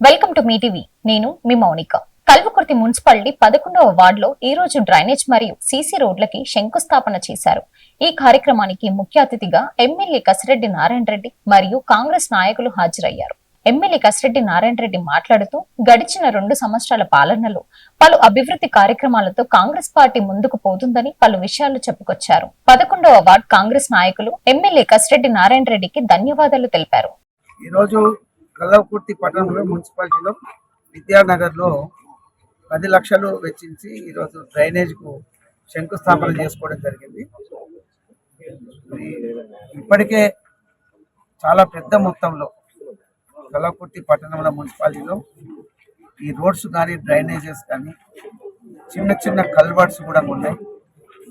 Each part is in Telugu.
Welcome to me TV. నేను మీ మౌనిక. కల్వకుర్తి మున్సిపాలిటీ పదకొండవ వార్డులో ఈ రోజు డ్రైనేజ్ మరియు సీసీ రోడ్లకి శంకుస్థాపన చేశారు. ఈ కార్యక్రమానికి ముఖ్య అతిథిగా ఎమ్మెల్యే కసిరెడ్డి నారాయణ రెడ్డి మరియు కాంగ్రెస్ నాయకులు హాజరయ్యారు. ఎమ్మెల్యే కసిరెడ్డి నారాయణ రెడ్డి మాట్లాడుతూ గడిచిన రెండు సంవత్సరాల పాలనలో పలు అభివృద్ధి కార్యక్రమాలతో కాంగ్రెస్ పార్టీ ముందుకు పోతుందని పలు విషయాలు చెప్పుకొచ్చారు. పదకొండవ వార్డ్ కాంగ్రెస్ నాయకులు ఎమ్మెల్యే కసిరెడ్డి నారాయణ రెడ్డికి ధన్యవాదాలు తెలిపారు. ఈరోజు కల్లవకుర్తి పట్టణంలో మున్సిపాలిటీలో విద్యానగర్లో పది లక్షలు వెచ్చించి ఈరోజు డ్రైనేజ్కు శంకుస్థాపన చేసుకోవడం జరిగింది. ఇప్పటికే చాలా పెద్ద మొత్తంలో కల్లకుర్తి పట్టణంలో మున్సిపాలిటీలో ఈ రోడ్స్ కానీ డ్రైనేజెస్ కానీ చిన్న చిన్న కల్వర్ట్స్ కూడా ఉన్నాయి.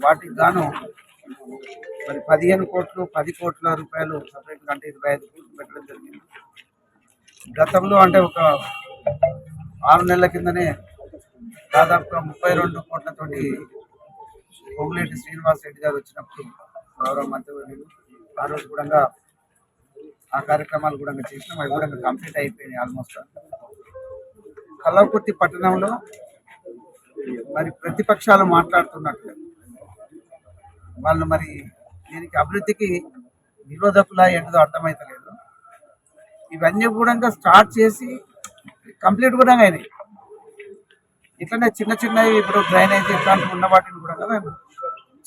వాటికి గాను మరి పదిహేను కోట్లు పది కోట్ల రూపాయలు సపరేట్గా అంటే ఇరవై ఐదు కోట్లు పెట్టడం జరిగింది. గతంలో అంటే ఒక ఆరు నెలల కిందనే దాదాపుగా ముప్పై రెండు కోట్లతోటి పొంగులేటి శ్రీనివాస్ రెడ్డి గారు వచ్చినప్పుడు గౌరవ మంత్రివర్యులు ఆ రోజు కూడా ఆ కార్యక్రమాలు కూడా చేసినాం. అవి కూడా కంప్లీట్ అయిపోయినాయి ఆల్మోస్ట్. కలవకుర్తి పట్టణంలో మరి ప్రతిపక్షాలు మాట్లాడుతున్నట్లు వాళ్ళు మరి దీనికి అభివృద్ధికి నిరోధకులా ఏంటో అర్థమైతలేదు. ఇవన్నీ కూడా స్టార్ట్ చేసి కంప్లీట్ కూడా అయినాయి. ఇట్లనే చిన్న చిన్నవి ఇప్పుడు డ్రైనేజ్ ఇట్లాంటివి ఉన్న వాటిని కూడా మేము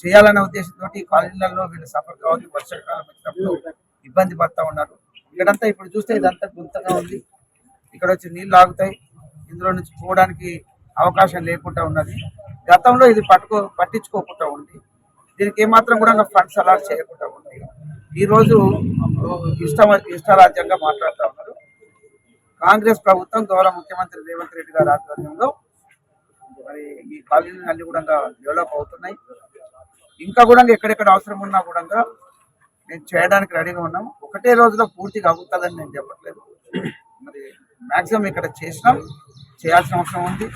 చేయాలనే ఉద్దేశంతో ఈ కాలనీలలో వీళ్ళు సఫర్ కావాలి వర్షాకాలం వచ్చినప్పుడు ఇబ్బంది పడతా ఉన్నారు. ఇక్కడంతా ఇప్పుడు చూస్తే ఇదంతా గుంతగా ఉంది. ఇక్కడ వచ్చి నీళ్ళు ఆగుతాయి. ఇందులో నుంచి పోవడానికి అవకాశం లేకుండా ఉన్నది. గతంలో ఇది పట్టుకో పట్టించుకోకుండా ఉంది. దీనికి ఏమాత్రం కూడా ఫండ్స్ అలాట్ చేయకుండా ఉంది. ఈ రోజు ఇష్ట ఇష్టారాజ్యంగా మాట్లాడుతూ ఉన్నారు. కాంగ్రెస్ ప్రభుత్వం గౌరవ ముఖ్యమంత్రి రేవంత్ రెడ్డి గారి ఆధ్వర్యంలో మరి ఈ కాలనీలు అన్ని కూడా డెవలప్ అవుతున్నాయి. ఇంకా కూడా ఎక్కడెక్కడ అవసరం ఉన్నా కూడా నేను చేయడానికి రెడీగా ఉన్నాం. ఒకటే రోజులో పూర్తిగా అవుతుందని నేను చెప్పట్లేదు. మరి మాక్సిమం ఇక్కడ చేసినాం. చేయాల్సిన అవసరం ఉంది.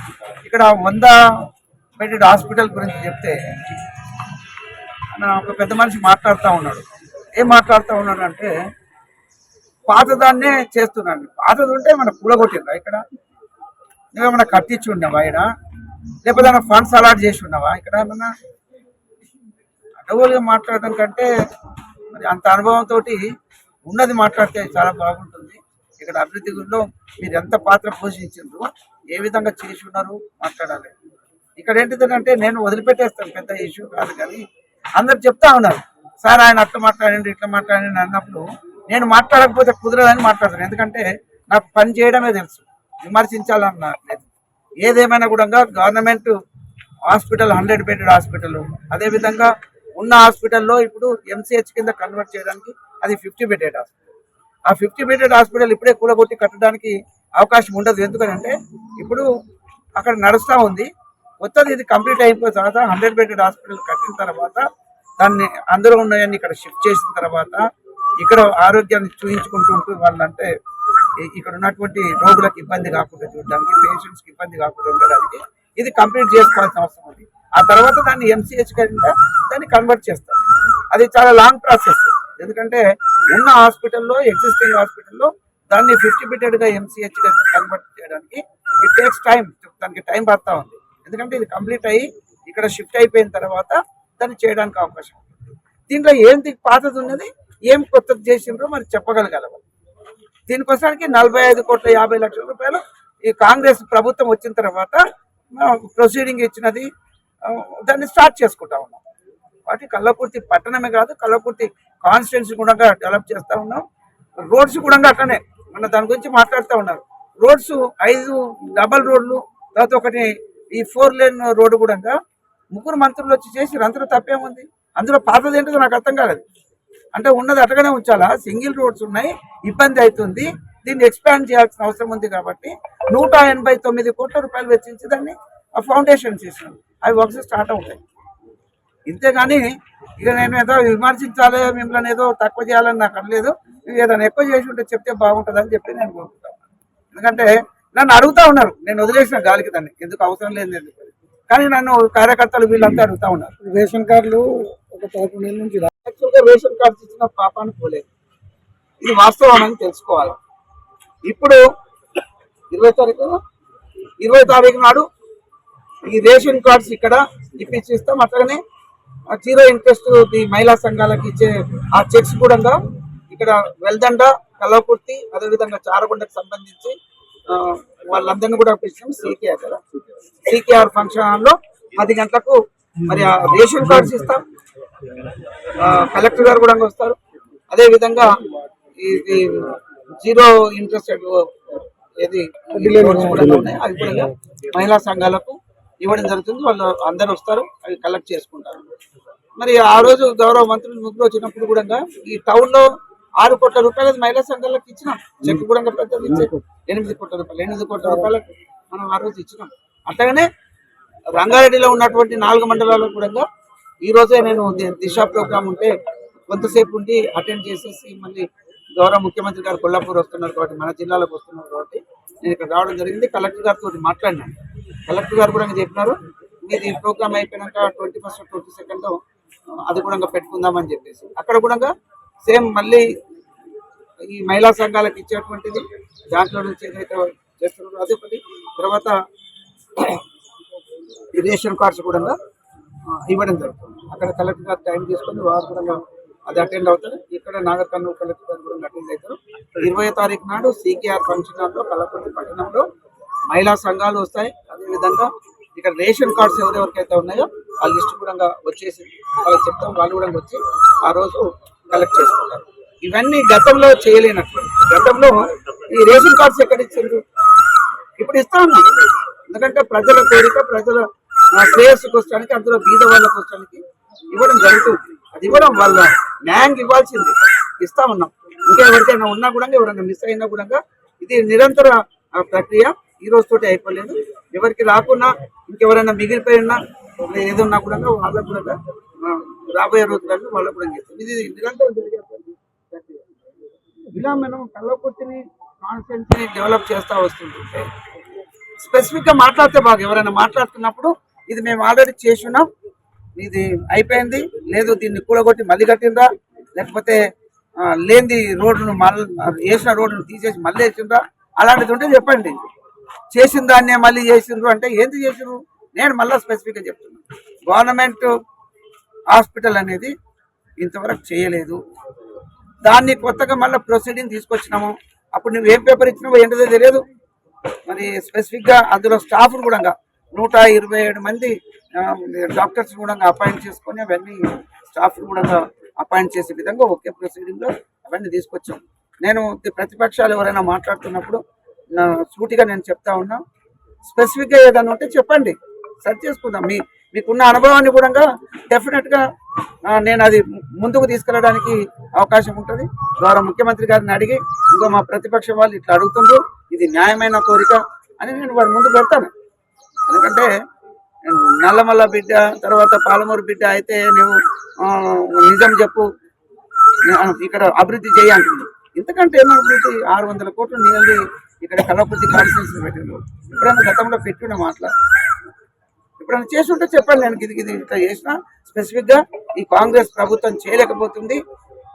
ఇక్కడ వంద బెడెడ్ హాస్పిటల్ గురించి చెప్తే ఒక పెద్ద మనిషి మాట్లాడుతూ ఉన్నాడు. ఏం మాట్లాడుతూ ఉన్నాడు అంటే పాతదాన్నే చేస్తున్నాను. పాతది ఉంటే మన కూలగొట్టిందా ఇక్కడ? ఏమైనా కట్టించి ఉన్నావా ఇక్కడ? లేకపోతే ఏమైనా ఫండ్స్ అలాట్ చేసి ఉన్నావా ఇక్కడ ఏమన్నా? అడవులుగా మాట్లాడడం కంటే మరి అంత అనుభవంతో ఉన్నది మాట్లాడితే చాలా బాగుంటుంది. ఇక్కడ అభివృద్ధి గురిలో మీరు ఎంత పాత్ర పోషించారు ఏ విధంగా చేసి ఉన్నారు మాట్లాడాలి. ఇక్కడ ఏంటిదంటే నేను వదిలిపెట్టేస్తాను పెద్ద ఇష్యూ కాదు కానీ అందరు చెప్తా ఉన్నారు. సార్ ఆయన అట్లా మాట్లాడండి ఇట్లా మాట్లాడండి అన్నప్పుడు నేను మాట్లాడకపోతే కుదరదని మాట్లాడతాను ఎందుకంటే నాకు పని చేయడమే తెలుసు. విమర్శించాలన్న లేదు. ఏదేమైనా కూడా government hospital hundred bedded hospital అదేవిధంగా ఉన్న హాస్పిటల్లో ఇప్పుడు ఎంసీహెచ్ కింద కన్వర్ట్ చేయడానికి అది ఫిఫ్టీ బెడెడ్ హాస్పిటల్ ఆ ఫిఫ్టీ బెడెడ్ హాస్పిటల్ ఇప్పుడే కూలగొట్టి కట్టడానికి అవకాశం ఉండదు. ఎందుకంటే ఇప్పుడు అక్కడ నడుస్తూ ఉంది. కొత్తది ఇది కంప్లీట్ అయిపోయిన తర్వాత హండ్రెడ్ బెడెడ్ హాస్పిటల్ కట్టిన తర్వాత దాన్ని అందులో ఉన్నాయని ఇక్కడ షిఫ్ట్ చేసిన తర్వాత ఇక్కడ ఆరోగ్యాన్ని చూయించుకుంటూ ఉంటూ వాళ్ళంటే ఇక్కడ ఉన్నటువంటి రోగులకు ఇబ్బంది కాకుండా చూడడానికి పేషెంట్స్కి ఇబ్బంది కాకుండా ఉండడానికి ఇది కంప్లీట్ చేసుకోవాల్సిన అవసరం ఉంది. ఆ తర్వాత దాన్ని ఎంసీహెచ్ కింద దాన్ని కన్వర్ట్ చేస్తారు. అది చాలా లాంగ్ ప్రాసెస్ ఎందుకంటే ఉన్న హాస్పిటల్లో ఎగ్జిస్టింగ్ హాస్పిటల్లో దాన్ని ఫిఫ్టీ బిటెడ్గా గా ఎంసీహెచ్ కన్వర్ట్ చేయడానికి ఇట్ టేక్స్ టైం దానికి టైం పడతా ఉంది. ఎందుకంటే ఇది కంప్లీట్ అయ్యి ఇక్కడ షిఫ్ట్ అయిపోయిన తర్వాత దాన్ని చేయడానికి అవకాశం ఉంది దీంట్లో ఏంటి పాతది ఉన్నది ఏం కొత్తది చేసిండ్రో మరి చెప్పగలగాలి దీనికోసానికి నలభై ఐదు కోట్ల యాభై లక్షల రూపాయలు ఈ కాంగ్రెస్ ప్రభుత్వం వచ్చిన తర్వాత ప్రొసీడింగ్ ఇచ్చినది దాన్ని స్టార్ట్ చేసుకుంటా ఉన్నాం. వాటి కల్లకుర్తి పట్టణమే కాదు కల్లకుర్తి కాన్స్టిట్యున్సీ కూడా డెవలప్ చేస్తూ ఉన్నాం. రోడ్స్ కూడా అట్లనే మన దాని గురించి మాట్లాడుతూ ఉన్నారు. రోడ్స్ ఐదు డబల్ రోడ్లు తర్వాత ఒకటి ఈ ఫోర్ లేన్ రోడ్డు కూడా ముగ్గురు మంత్రులు వచ్చి చేసి అందులో తప్పేముంది? అందులో పాతది ఏంటో నాకు అర్థం కాలేదు. అంటే ఉన్నది అటగానే ఉంచాలా? సింగిల్ రోడ్స్ ఉన్నాయి. ఇబ్బంది అవుతుంది. దీన్ని ఎక్స్పాండ్ చేయాల్సిన అవసరం ఉంది కాబట్టి నూట ఎనభై తొమ్మిది కోట్ల రూపాయలు వెచ్చించి దాన్ని ఆ ఫౌండేషన్ చేసినాం అవి వర్క్స్ స్టార్ట్ అవుతాయి. ఇంతేగాని ఇక నేను ఏదో విమర్శించాలి మిమ్మల్ని ఏదో తక్కువ చేయాలని నాకు అనలేదు. ఏదైనా ఎక్కువ చేసి ఉంటే చెప్తే బాగుంటుందని చెప్పి నేను కోరుకుంటాను. ఎందుకంటే నన్ను అడుగుతా ఉన్నారు. నేను వదిలేసిన గాలికి దాన్ని. ఎందుకు? అవసరం లేదు. ఎందుకు కానీ నన్ను కార్యకర్తలు వీళ్ళంతా అడుగుతా ఉన్నారు. రేషన్ కార్డులు ఒక పదకొండు ఏళ్ళ నుంచి యాక్చువల్గా రేషన్ కార్డ్స్ ఇచ్చిన పాపాన్ని పోలేదు. ఇది వాస్తవం అని తెలుసుకోవాలి. ఇప్పుడు ఇరవై తారీఖు ఇరవై తారీఖు నాడు ఈ రేషన్ కార్డ్స్ ఇక్కడ ఇప్పించి ఇస్తాం అట్లాగనే జీరో ఇంట్రెస్ట్ ఈ మహిళా సంఘాలకు ఇచ్చే ఆ చెక్స్ కూడా ఇక్కడ వెల్దండ కలవకుర్తి అదేవిధంగా చారగొండకు సంబంధించి వాళ్ళందరినీ కూడా పిలిచాం సీకేఆర్ కదా సీకేఆర్ ఫంక్షన్ హాల్లో పది గంటలకు మరి ఆ రేషన్ కార్డ్స్ ఇస్తాం. కలెక్టర్ గారు కూడా వస్తారు. అదే విధంగా ఇది జీరో ఇంట్రెస్ట్ ఏది loans కూడా మహిళా సంఘాలకు ఇవ్వడం జరుగుతుంది. వాళ్ళు అందరు వస్తారు అవి కలెక్ట్ చేసుకుంటారు. మరి ఆ రోజు గౌరవ మంత్రులు ముగ్గురు వచ్చినప్పుడు కూడా ఈ టౌన్లో ఆరు కోట్ల రూపాయలు మహిళా సంఘాలకు ఇచ్చినాం. చెక్ కూడా పెద్దది ఇచ్చే ఎనిమిది కోట్ల రూపాయలు ఎనిమిది కోట్ల రూపాయలకు మనం ఆ రోజు ఇచ్చినాం. అట్లాగనే రంగారెడ్డిలో ఉన్నటువంటి నాలుగు మండలాలకు కూడా ఈ రోజే నేను దిశ ప్రోగ్రామ్ ఉంటే కొంతసేపు ఉండి అటెండ్ చేసేసి మళ్ళీ గౌరవ ముఖ్యమంత్రి గారు కొల్లాపూర్ వస్తున్నారు కాబట్టి మన జిల్లాలోకి వస్తున్నారు కాబట్టి నేను ఇక్కడ రావడం జరిగింది. కలెక్టర్ గారితో మాట్లాడినాను. కలెక్టర్ గారు కూడా చెప్పినారు మీది ప్రోగ్రామ్ అయిపోయినాక ట్వంటీ ఫస్ట్ ట్వంటీ సెకండ్ అది కూడా పెట్టుకుందామని చెప్పేసి. అక్కడ కూడా సేమ్ మళ్ళీ ఈ మహిళా సంఘాలకు ఇచ్చేటువంటిది దాంట్లో నుంచి ఏదైతే చేస్తున్నారో అదొకటి తర్వాత ఈ రేషన్ కార్డ్స్ కూడా ఇవ్వడం జరుగుతుంది. అక్కడ కలెక్టర్ గారు టైం తీసుకొని వారు కూడా అది అటెండ్ అవుతారు. ఇక్కడ నాగర్ కర్నూలు కలెక్టర్ గారు కూడా అటెండ్ అవుతారు. ఇరవై తారీఖు నాడు సీకేఆర్ ఫంక్షన్ హాల్లో కలపతి పట్టణంలో మహిళా సంఘాలు వస్తాయి. అదేవిధంగా ఇక్కడ రేషన్ కార్డ్స్ ఎవరెవరికైతే ఉన్నాయో ఆ లిస్ట్ కూడా వచ్చేసి వాళ్ళకి చెప్తాం వాళ్ళు కూడా వచ్చి ఆ రోజు కలెక్ట్ చేసుకుంటారు ఇవన్నీ గతంలో చేయలేనటువంటి గతంలో ఈ రేషన్ కార్డ్స్ ఎక్కడ ఇచ్చిండ్రు? ఇప్పుడు ఇస్తా ఉన్నాం. ఎందుకంటే ప్రజల కోరిక ప్రజల ఆ, వచ్చడానికి అందులో బీద వాళ్ళకి వచ్చడానికి ఇవ్వడం జరుగుతుంది. అది ఇవ్వడం వల్ల న్యాయంగా ఇవ్వాల్సింది. ఇస్తా ఉన్నాం. ఇంకా ఎవరికైనా ఉన్నా కూడా ఎవరైనా మిస్ అయినా కూడా ఇది నిరంతర ఆ, ప్రక్రియ. ఈ రోజు తోటి అయిపోలేదు. ఎవరికి రాకున్నా ఇంకెవరైనా మిగిలిపోయినా ఏదన్నా కూడా వాళ్ళకు కూడా రాబోయే రోజులలో మళ్ళీ కూడా చేస్తాం. ఇది నిరంతరం జరిగేటువంటి ఇలా మనం కళ్ళకొట్టిని కాన్సెంట్ని డెవలప్ చేస్తూ వస్తుంటుంటే స్పెసిఫిక్గా మాట్లాడితే బాగా ఎవరైనా మాట్లాడుతున్నప్పుడు ఇది మేము ఆల్రెడీ చేసినాం ఇది అయిపోయింది. లేదు దీన్ని కూడగొట్టి మళ్ళీ కట్టిండ్రా? లేకపోతే లేని లేనిది రోడ్డును మళ్ళీ వేసిన రోడ్డును తీసేసి మళ్ళీ వేసిండ్రా? అలాంటిది ఉంటే చెప్పండి. చేసిన దాన్నే మళ్ళీ చేసిండ్రు అంటే ఏంది చేసిండ్రు? నేను మళ్ళీ స్పెసిఫిక్గా చెప్తున్నాను గవర్నమెంట్ హాస్పిటల్ అనేది ఇంతవరకు చేయలేదు. దాన్ని కొత్తగా మళ్ళీ ప్రొసీడింగ్ తీసుకొచ్చినాము. అప్పుడు నువ్వు ఏం పేపర్ ఇచ్చినావో ఏంటో తెలియదు. మరి స్పెసిఫిక్గా అందులో స్టాఫ్ కూడా నూట ఇరవై ఏడు మంది డాక్టర్స్ కూడా అపాయింట్ చేసుకొని అవన్నీ స్టాఫ్ కూడా అపాయింట్ చేసే విధంగా ఒకే ప్రొసీడింగ్లో అవన్నీ తీసుకొచ్చాం. నేను ప్రతిపక్షాలు ఎవరైనా మాట్లాడుతున్నప్పుడు నా సూటిగా నేను చెప్తా ఉన్నా. స్పెసిఫిక్గా ఏదన్నా ఏదైనా ఉంటే చెప్పండి. సెర్చ్ చేసుకుందాం. మీ మీకున్న అనుభవాన్ని కూడా డెఫినెట్గా నేను అది ముందుకు తీసుకెళ్ళడానికి అవకాశం ఉంటుంది. ద్వారా ముఖ్యమంత్రి గారిని అడిగి ఇంకో మా ప్రతిపక్ష వాళ్ళు ఇట్లా అడుగుతుండ్రు ఇది న్యాయమైన కోరిక అని నేను వారి ముందు పెడతాను. ఎందుకంటే నల్లమల్ల బిడ్డ తర్వాత పాలమూరు బిడ్డ అయితే నువ్వు నిజం చెప్పు. ఇక్కడ అభివృద్ధి చేయాలంటుంది ఇంతకంటే ఏమో అభివృద్ధి? ఆరు వందల కోట్లు నీళ్ళు ఇక్కడ కలవపతి కాన్ఫరెన్స్ పెట్టిండ్రు. ఎప్పుడైనా గతంలో పెట్టిన మాటల? ఎప్పుడైనా చేసి ఉంటే చెప్పండి. నేను ఇది ఇది ఇట్లా చేసిన. స్పెసిఫిక్గా ఈ కాంగ్రెస్ ప్రభుత్వం చేయలేకపోతుంది.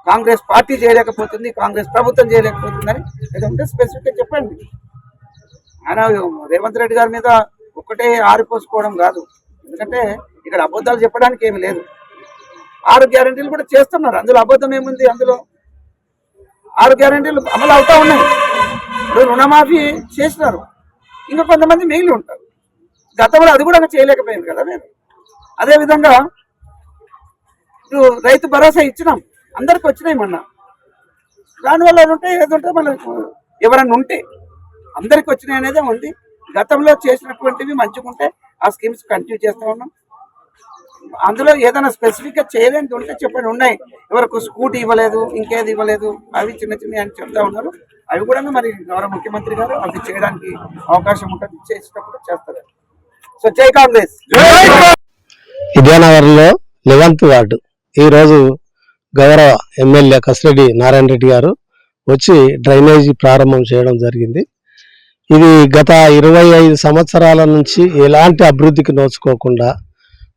కాంగ్రెస్ పార్టీ చేయలేకపోతుంది. కాంగ్రెస్ ప్రభుత్వం చేయలేకపోతుందని ఏదంటే స్పెసిఫిక్గా చెప్పండి. ఆయన రేవంత్ రెడ్డి గారి మీద ఒక్కటే ఆరిపోసుకోవడం కాదు. ఎందుకంటే ఇక్కడ అబద్ధాలు చెప్పడానికి ఏమి లేదు. ఆరు గ్యారంటీలు కూడా చేస్తున్నారు. అందులో అబద్ధం ఏముంది? అందులో ఆరు గ్యారంటీలు అమలు అవుతా ఉన్నాయి. ఇప్పుడు రుణమాఫీ చేసినారు. ఇంకా కొంతమంది మిగిలి ఉంటారు. గతంలో అది కూడా చేయలేకపోయింది కదా మీరు అదేవిధంగా ఇప్పుడు రైతు భరోసా ఇచ్చినాం. అందరికి వచ్చినాయి మొన్న. దానివల్ల ఉంటే ఏదంటే ఉంటే ఎవరన్నా ఉంటే అందరికి వచ్చినాయి అనేదే ఉంది. గతంలో చేసినటువంటివి మంచిగుంటే ఆ స్కీమ్స్ కంటిన్యూ చేస్తూ ఉన్నాం. అందులో ఏదైనా స్పెసిఫిక్గా చేయలేని చేయలేనిది ఉంటే చెప్పండి. ఉన్నాయి. ఎవరికి స్కూటీ ఇవ్వలేదు ఇంకేది ఇవ్వలేదు. అవి చిన్న చిన్న అని చెప్తా ఉన్నారు. అవి కూడా మరి గౌరవ ముఖ్యమంత్రి గారు అవి చేయడానికి అవకాశం ఉంటుంది చేసేటప్పుడు చేస్తారు. సో జై కాంగ్రెస్. విద్యానగర్లో లెవెంత్ వార్డు ఈరోజు గౌరవ ఎమ్మెల్యే కసిరెడ్డి నారాయణ రెడ్డి గారు వచ్చి డ్రైనేజీ ప్రారంభం చేయడం జరిగింది. ఇది గత ఇరవై ఐదు సంవత్సరాల నుంచి ఎలాంటి అభివృద్ధికి నోచుకోకుండా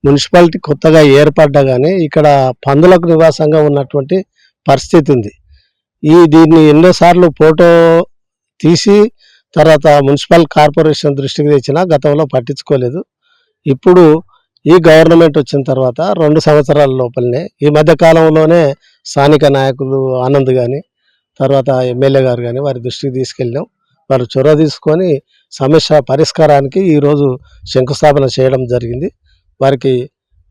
మున్సిపాలిటీ కొత్తగా ఏర్పడ్డగానే ఇక్కడ పందులకు నివాసంగా ఉన్నటువంటి పరిస్థితి ఉంది. ఈ దీన్ని ఎన్నోసార్లు ఫోటో తీసి తర్వాత మున్సిపల్ కార్పొరేషన్ దృష్టికి తెచ్చినా గతంలో పట్టించుకోలేదు. ఇప్పుడు ఈ గవర్నమెంట్ వచ్చిన తర్వాత రెండు సంవత్సరాల లోపలనే ఈ మధ్య కాలంలోనే స్థానిక నాయకులు ఆనంద్ కానీ తర్వాత ఎమ్మెల్యే గారు కానీ వారి దృష్టికి తీసుకెళ్ళాం వారు చొరవ తీసుకొని సమస్య పరిష్కారానికి ఈరోజు శంకుస్థాపన చేయడం జరిగింది. వారికి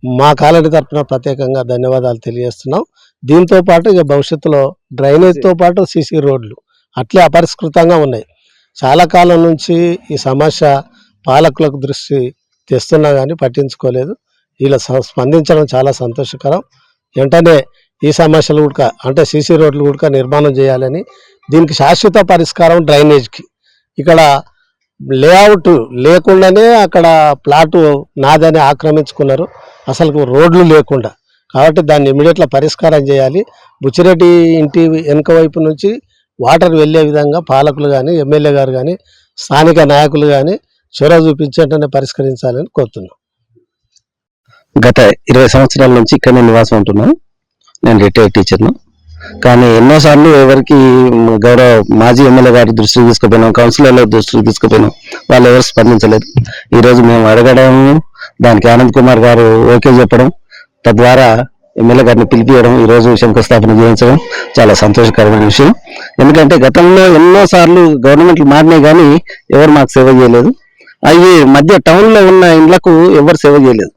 మా కాలనీ తరఫున ప్రత్యేకంగా ధన్యవాదాలు తెలియజేస్తున్నాం. దీంతో పాటు ఇక భవిష్యత్తులో డ్రైనేజ్తో పాటు సీసీ రోడ్లు అట్లే అపరిష్కృతంగా ఉన్నాయి. చాలా కాలం నుంచి ఈ సమస్య పాలకులకు దృష్టి తెస్తున్నా కానీ పట్టించుకోలేదు. వీళ్ళ స్పందించడం చాలా సంతోషకరం. వెంటనే ఈ సమస్యలు కూడా అంటే సీసీ రోడ్లు కూడా నిర్మాణం చేయాలని దీనికి శాశ్వత పరిష్కారం డ్రైనేజ్కి. ఇక్కడ లేఅవుట్ లేకుండానే అక్కడ ప్లాటు నాదని ఆక్రమించుకున్నారు. అసలు రోడ్లు లేకుండా. కాబట్టి దాన్ని ఇమీడియట్గా పరిష్కారం చేయాలి. బుచ్చిరెడ్డి ఇంటి వెనుక వైపు నుంచి వాటర్ వెళ్ళే విధంగా పాలకులు కానీ ఎమ్మెల్యే గారు కానీ స్థానిక నాయకులు కానీ చొరవ చూపించేటనే పరిష్కరించాలని కోరుతున్నాం. గత ఇరవై సంవత్సరాల నుంచి ఇక్కడనే నివాసం ఉంటున్నాను నేను రిటైర్డ్ టీచర్ను. కానీ ఎన్నోసార్లు ఎవరికి గౌరవ మాజీ ఎమ్మెల్యే గారి దృష్టికి తీసుకుపోయినాం కౌన్సిలర్ల దృష్టికి తీసుకుపోయినాం వాళ్ళు ఎవరు స్పందించలేదు. ఈరోజు మేము అడగడం దానికి ఆనంద్ కుమార్ గారు ఓకే చెప్పడం తద్వారా ఎమ్మెల్యే గారిని పిలిపియడం ఈ రోజు శంకుస్థాపన చేయించడం చాలా సంతోషకరమైన విషయం. ఎందుకంటే గతంలో ఎన్నోసార్లు గవర్నమెంట్లు మారినాయి కానీ ఎవరు మాకు సేవ చేయలేదు. అవి మధ్య టౌన్లో ఉన్న ఇండ్లకు ఎవరు సేవ చేయలేదు.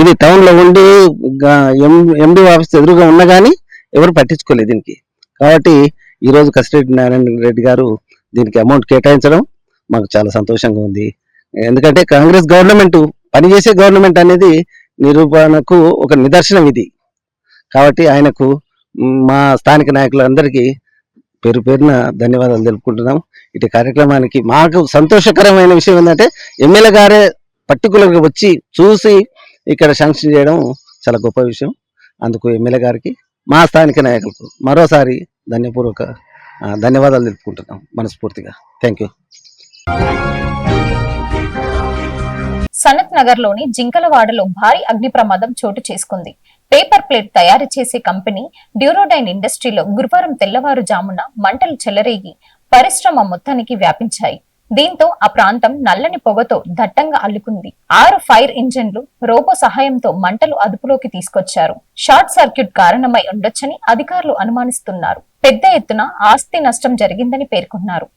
ఇది టౌన్లో ఉండి ఎండి ఆఫీస్ ఎదురుగా ఉన్నా కానీ ఎవరు పట్టించుకోలేదు దీనికి. కాబట్టి ఈ రోజు కసిరెడ్డి నారాయణ రెడ్డి గారు దీనికి అమౌంట్ కేటాయించడం మాకు చాలా సంతోషంగా ఉంది. ఎందుకంటే కాంగ్రెస్ గవర్నమెంట్ పనిచేసే గవర్నమెంట్ అనేది నిరూపణకు ఒక నిదర్శనం ఇది. కాబట్టి ఆయనకు మా స్థానిక నాయకులందరికీ పేరు పేరున ధన్యవాదాలు తెలుపుకుంటున్నాం. ఇటు కార్యక్రమానికి మాకు సంతోషకరమైన విషయం ఏంటంటే ఎమ్మెల్యే గారే పర్టికులర్గా వచ్చి చూసి ఇక్కడ శాంక్షన్ చేయడం చాలా గొప్ప విషయం. అందుకు ఎమ్మెల్యే గారికి మా స్థానిక నాయకులకు మరోసారి ధన్యపూర్వక ధన్యవాదాలు తెలుపుకుంటున్నాం మనస్ఫూర్తిగా. థ్యాంక్ యూ సనత్ నగర్లోని జింకలవాడలో భారీ అగ్ని ప్రమాదం చోటు చేసుకుంది. పేపర్ ప్లేట్ తయారు చేసే కంపెనీ డ్యూరోడైన్ ఇండస్ట్రీలో గురువారం తెల్లవారుజామున మంటలు చెలరేగి పరిశ్రమ మొత్తానికి వ్యాపించాయి. దీంతో ఆ ప్రాంతం నల్లని పొగతో దట్టంగా అల్లుకుంది. ఆరు ఫైర్ ఇంజన్లు రోబో సహాయంతో మంటలు అదుపులోకి తీసుకొచ్చారు. షార్ట్ సర్క్యూట్ కారణమై ఉండొచ్చని అధికారులు అనుమానిస్తున్నారు. పెద్ద ఎత్తున ఆస్తి నష్టం జరిగిందని పేర్కొన్నారు.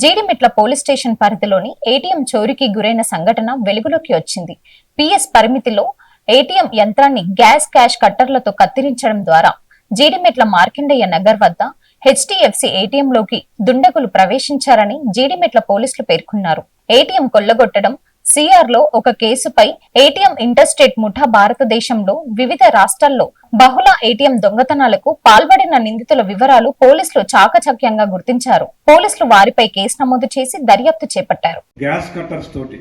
జీడిమెట్ల పోలీస్ స్టేషన్ పరిధిలోని ఏటీఎం చోరీకి గురైన సంఘటన వెలుగులోకి వచ్చింది. పిఎస్ పరిమితిలో ఏటీఎం యంత్రాన్ని గ్యాస్ క్యాష్ కట్టర్లతో కత్తిరించడం ద్వారా జీడిమెట్ల మార్కండేయ నగర్ వద్ద హెచ్డిఎఫ్సి ఏటీఎంలోకి దుండగులు ప్రవేశించారని జీడిమెట్ల పోలీసులు పేర్కొన్నారు. ఏటీఎం కొల్లగొట్టడం సిఆర్లో ఒక కేసుపై ఏటీఎం ఇంటర్స్టేట్ ముఠా భారతదేశంలో వివిధ రాష్ట్రాల్లో బహుళ ఏటీఎం దొంగతనాలకు పాల్పడిన నిందితుల వివరాలు పోలీసులు చాకచక్యంగా గుర్తించారు. పోలీసులు వారిపై కేసు నమోదు చేసి దర్యాప్తు చేపట్టారు. గ్యాస్ కట్టర్స్ తోటి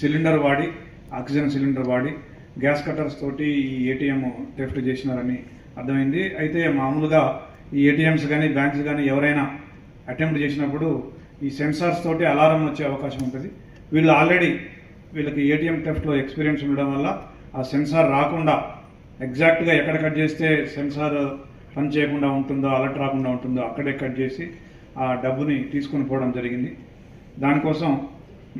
సిలిండర్ వాడి ఆక్సిజన్ సిలిండర్ వాడి గ్యాస్ కట్టర్స్ తోటి ఈ ఏటీఎం టెఫ్ట్ చేసినారని అర్థమైంది. అయితే మామూలుగా ఈ ఏటీఎంస్ కానీ బ్యాంక్స్ కానీ ఎవరైనా అటెంప్ట్ చేసినప్పుడు ఈ సెన్సార్స్ తోటి అలారం వచ్చే అవకాశం ఉంటుంది. వీళ్ళు ఆల్రెడీ వీళ్ళకి ఏటీఎం టెఫ్ట్లో ఎక్స్పీరియన్స్ ఉండడం వల్ల ఆ సెన్సార్ రాకుండా ఎగ్జాక్ట్గా ఎక్కడ కట్ చేస్తే సెన్సార్ పని చేయకుండా ఉంటుందో అలర్ట్ రాకుండా ఉంటుందో అక్కడే కట్ చేసి ఆ డబ్బుని తీసుకొని పోవడం జరిగింది. దానికోసం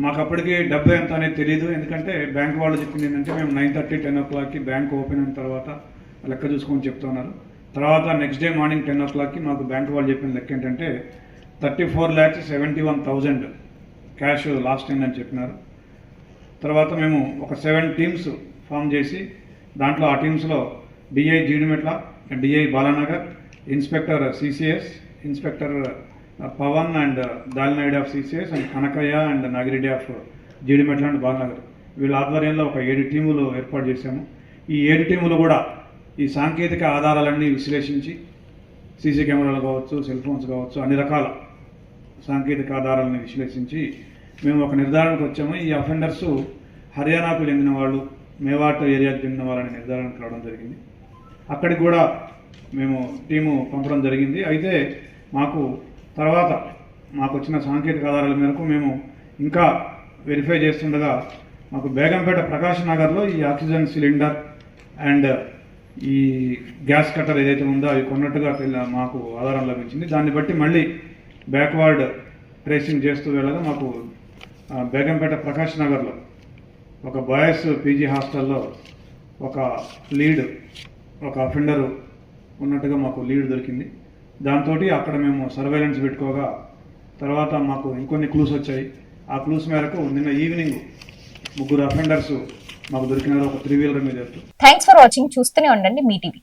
మాకు అప్పటికి డబ్బు ఎంత అనేది తెలియదు ఎందుకంటే బ్యాంక్ వాళ్ళు చెప్పింది ఏంటంటే మేము నైన్ థర్టీ టెన్ ఓ క్లాక్కి బ్యాంక్ ఓపెన్ అయిన తర్వాత లెక్క చూసుకొని చెప్తున్నారు. తర్వాత నెక్స్ట్ డే మార్నింగ్ టెన్ ఓ క్లాక్కి మాకు బ్యాంక్ వాళ్ళు చెప్పిన లెక్క ఏంటంటే thirty four lakhs seventy one thousand cash lost అని చెప్పినారు. తర్వాత మేము ఒక సెవెన్ టీమ్స్ ఫామ్ చేసి దాంట్లో ఆ టీమ్స్లో DI Jeedimetla DI Balanagar inspector CCS inspector Pavan and Dalinaidu of CCS and Kanakaiah and Nagireddy of Jeedimetla and Balanagar. వీళ్ళ ఆధ్వర్యంలో ఒక ఏడు టీములు ఏర్పాటు చేశాము. ఈ ఏడు టీములు కూడా ఈ సాంకేతిక ఆధారాలన్నీ విశ్లేషించి సీసీ కెమెరాలు కావచ్చు సెల్ ఫోన్స్ కావచ్చు అన్ని రకాల సాంకేతిక ఆధారాలను విశ్లేషించి మేము ఒక నిర్ధారణకు వచ్చాము. ఈ అఫెండర్స్ హర్యానాకు చెందిన వాళ్ళు మేవాట్ ఏరియాకు చెందిన వాళ్ళని నిర్ధారణకు రావడం జరిగింది. అక్కడికి కూడా మేము టీము పంపడం జరిగింది. అయితే మాకు తర్వాత మాకు వచ్చిన సాంకేతిక ఆధారాల మేరకు మేము ఇంకా వెరిఫై చేస్తుండగా మాకు బేగంపేట ప్రకాష్ నగర్లో ఈ ఆక్సిజన్ సిలిండర్ అండ్ ఈ గ్యాస్ కట్టర్ ఏదైతే ఉందో అవి కొన్నట్టుగా మాకు ఆధారం లభించింది. దాన్ని బట్టి మళ్ళీ బ్యాక్వర్డ్ ట్రేసింగ్ చేస్తూ వెళ్ళగా మాకు బేగంపేట ప్రకాష్ నగర్లో ఒక బాయ్స్ పీజీ హాస్టల్లో ఒక లీడ్ ఒక అఫెండరు ఉన్నట్టుగా మాకు లీడ్ దొరికింది. దాంతో అక్కడ మేము సర్వేలెన్స్ పెట్టుకోగా తర్వాత మాకు ఇంకొన్ని క్లూస్ వచ్చాయి. ఆ క్లూస్ మేరకు నిన్న ఈవినింగ్ ముగ్గురు అఫెండర్స్ మాకు దొరికినారు ఒక త్రీ వీలర్ మీద థ్యాంక్స్ ఫర్ వాచింగ్ చూస్తూనే ఉండండి మీ టీవీ.